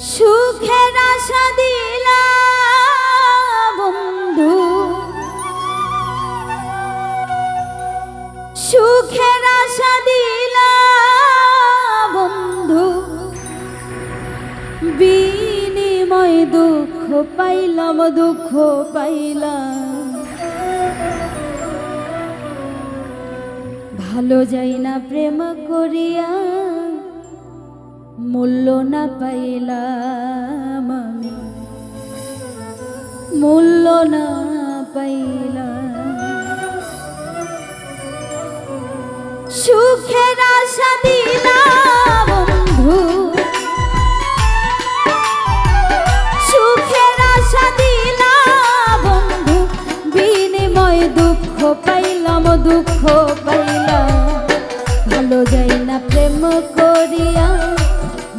সুখের আশা দিলা বন্ধু। সুখের আশা দিলা বন্ধু। বিনিময় দুঃখ পাইলাম দুঃখ পাইলাম। ভালো যাই না প্রেম করিয়া মূল্য না পাইলাম আমি। মূল্য না পাইলাম। সুখের আশা দিলাম বন্ধু। সুখের আশা দিলাম বন্ধু। বিনিময় দুঃখ পাইলাম দুঃখ পাইলাম। ভালো যাই না প্রেম করিয়া।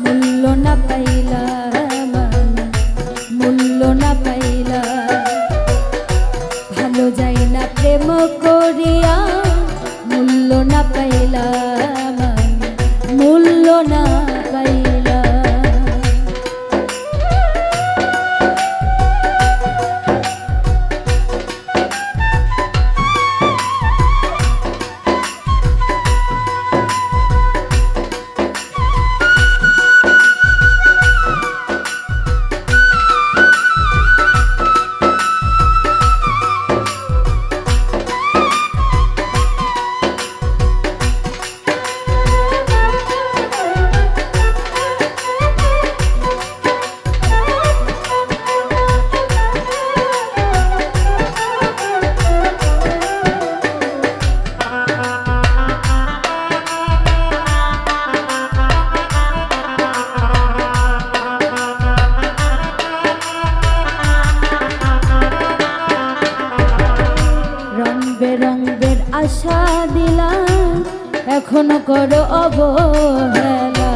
মূল্য না পাইলাম দিলাম এখনও করো অবহেলা।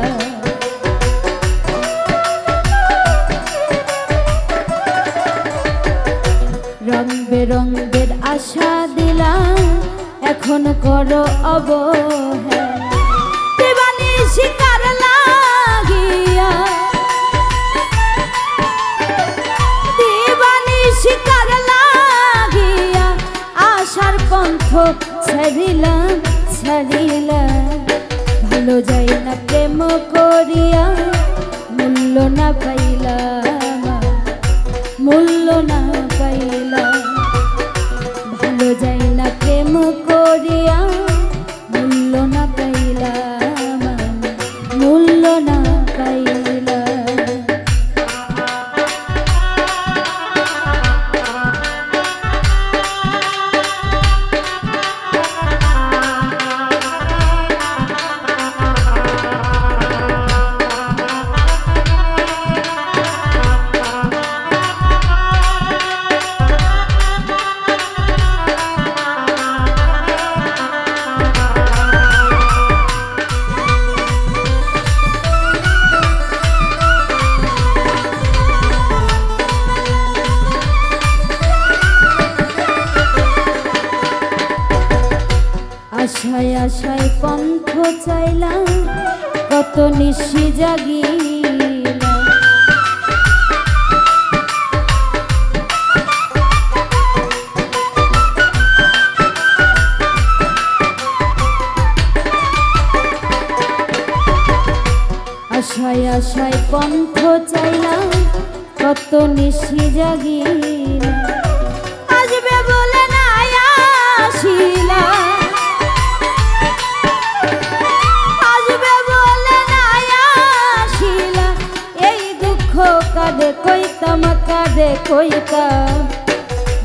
রং বেরঙের আশা দিলাম এখনও করো অবহেলা। দেবানি পন্থ ছাড়িলাম ছাড়িলাম। ভালো যাই না প্রেম করিয়া, মূল্য না পাইলাম। মূল্য না পাইলাম। ভালো যাই না প্রেম আশায় আশায় পন্থ চাইলাম কত নিশি জাগিলাম আশায় আশায় পন্থ চাইলাম কত নিশি জাগিলাম কাঁদে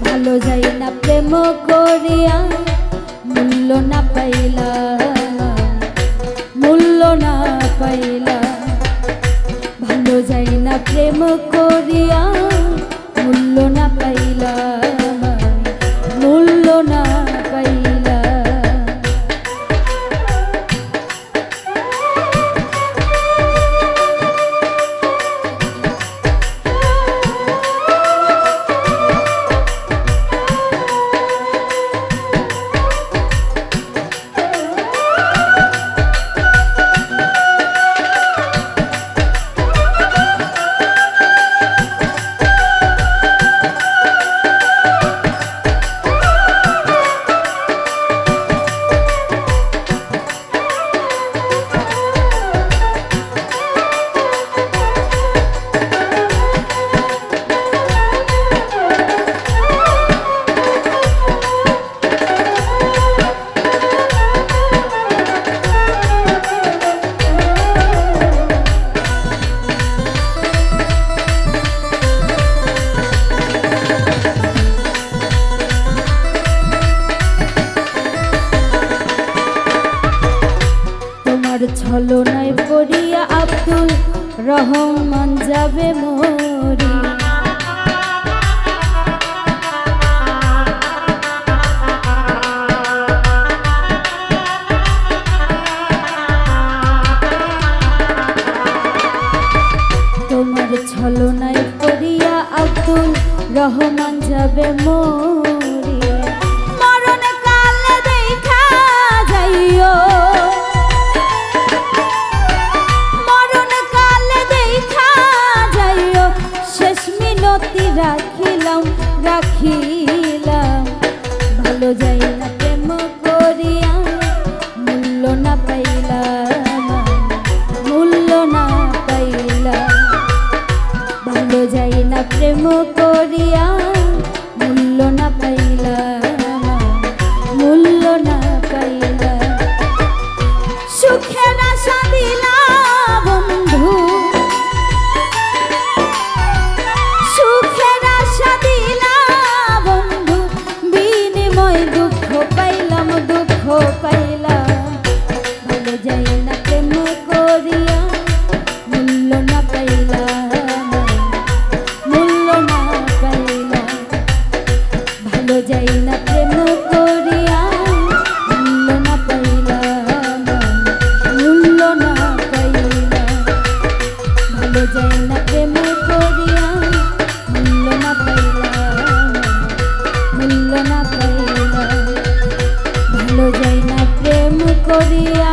ভালো যাই না প্রেম করিয়া, মূল্য না পাইলা। মূল্য না পাইলা। ভালো যাই না প্রেম করিয়া, মূল্য না পাইলা। রহমান যাবে মরি। তোমার ছলনায় করিয়া আব্দুল রহমান যাবে মরি। মিনতি রাখিলাম রাখিলাম। ভালো যাই না প্রেম করিয়া মূল্য না পাইলাম, মূল্য না পাইলাম। ভালো যাই না প্রেম করিয়া যাই না প্রেম করিয়া মূল্য না পাইলাম মূল্য না পাইলাম। ভালো যাই না প্রেম করিয়া